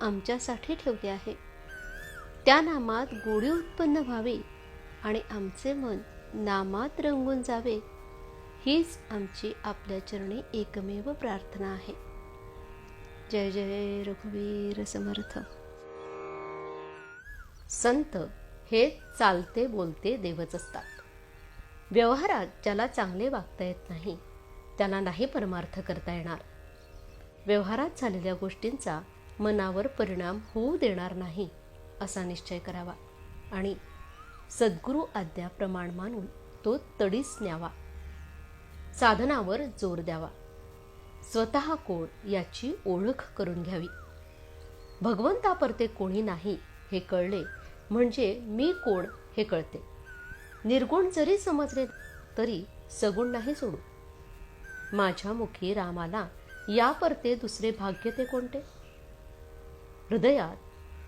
आमच्यासाठी ठेवले आहे. त्या नामात गोडी उत्पन्न व्हावी आणि आमचे मन नामात रंगून जावे हीच आमची आपल्या चरणी एकमेव प्रार्थना आहे. जय जय रघुवीर समर्थ. संत हे चालते बोलते देवच असतात. व्यवहारात ज्याला चांगले वागता येत नाही त्याला नाही परमार्थ करता येणार. व्यवहारात झालेल्या गोष्टींचा मनावर परिणाम होऊ देणार नाही असा निश्चय करावा. आणि सद्गुरू आज्ञा प्रमाण मानून तो तडीस न्यावा. साधनावर जोर द्यावा. स्वतः कोण याची ओळख करून घ्यावी. भगवंतापरते कोणी नाही हे कळले म्हणजे मी कोण हे कळते. निर्गुण जरी समजले तरी सगुण नाही सोडू माझ्या मुखी रामाला या परते दुसरे भाग्य ते कोणते? हृदयात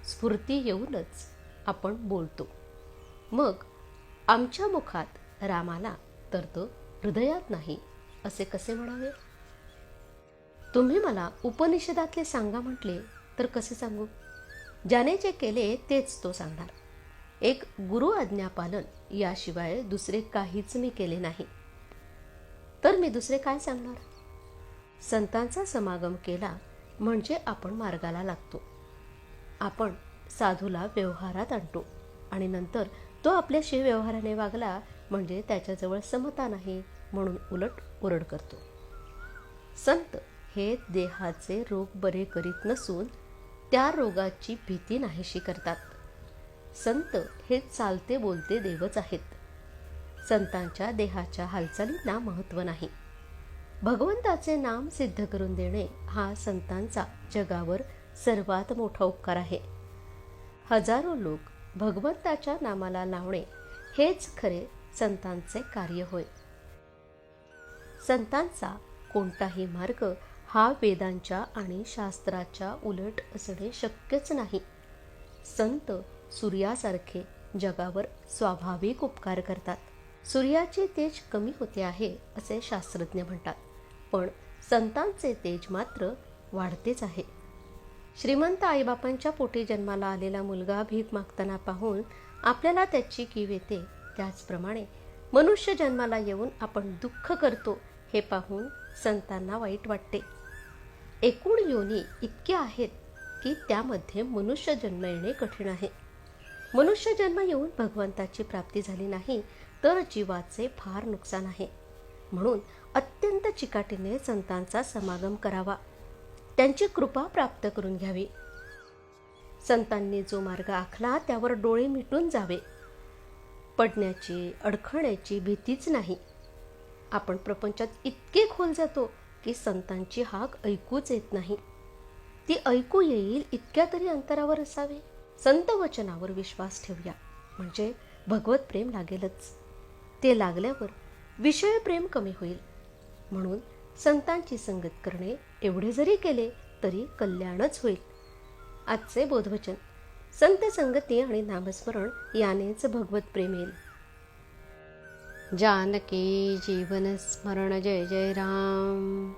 स्फूर्ती येऊनच आपण बोलतो. मग आमच्या मुखात रामाला तर तो हृदयात नाही असे कसे म्हणावे? तुम्ही मला उपनिषदातले सांगा म्हटले तर कसे सांगू? ज्याने जे केले तेच तो सांगणार. एक गुरु आज्ञापालन याशिवाय दुसरे काहीच मी केले नाही. तर मी दुसरे काय सांगणार? संतांचा समागम केला म्हणजे आपण मार्गाला लागतो. आपण साधूला व्यवहारात आणतो. आणि नंतर तो आपल्याशी व्यवहाराने वागला म्हणजे त्याच्याजवळ समता नाही म्हणून उलट ओरड करतो. संत हे देहाचे रोग बरे करीत नसून त्या रोगाची भीती नाहीशी करतात. संत हे चालते बोलते देवच आहेत. संतांच्या देहाच्या हालचालींना महत्त्व नाही. भगवंताचे नाम सिद्ध करून देणे हा संतांचा जगावर सर्वात मोठा उपकार आहे. हजारो लोक भगवंताच्या नामाला लावणे हेच खरे संतांचे कार्य होय. संतांचा कोणताही मार्ग हा वेदांच्या आणि शास्त्राच्या उलट असणे शक्यच नाही. संत सूर्यासारखे जगावर स्वाभाविक उपकार करतात. सूर्याचे तेज कमी होते आहे असे शास्त्रज्ञ म्हणतात. पण संतांचे तेज मात्र वाढतेच आहे. श्रीमंत आईबापांच्या पोटी जन्माला आलेला मुलगा भीक मागताना पाहून आपल्याला त्याची कीव येते. त्याचप्रमाणे मनुष्य जन्माला येऊन आपण दुःख करतो हे पाहून संतांना वाईट वाटते. एकूण योनी इतके आहेत की त्यामध्ये मनुष्य जन्म येणे कठीण आहे. मनुष्य जन्म येऊन भगवंताची प्राप्ती झाली नाही तर जीवाचे फार नुकसान आहे. म्हणून अत्यंत चिकाटीने संतांचा समागम करावा. त्यांची कृपा प्राप्त करून घ्यावी. संतांनी जो मार्ग आखला त्यावर डोळे मिटून जावे. पडण्याची अडखळण्याची भीतीच नाही. आपण प्रपंचात इतके खोल जातो की संतांची हाक ऐकूच येत नाही. ती ऐकू येईल इतक्या तरी अंतरावर असावे. संत वचनावर विश्वास ठेवूया. म्हणजे भगवत प्रेम लागेलच. ते लागल्यावर विषय प्रेम कमी होईल. म्हणून संतांची संगत करणे एवढे जरी केले तरी कल्याणच होईल. आजचे बोधवचन. संत संगती आणि नामस्मरण यानेच भगवत प्रेम येईल. जानकी जीवन स्मरण जय जय राम.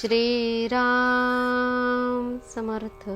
श्रीराम समर्थ.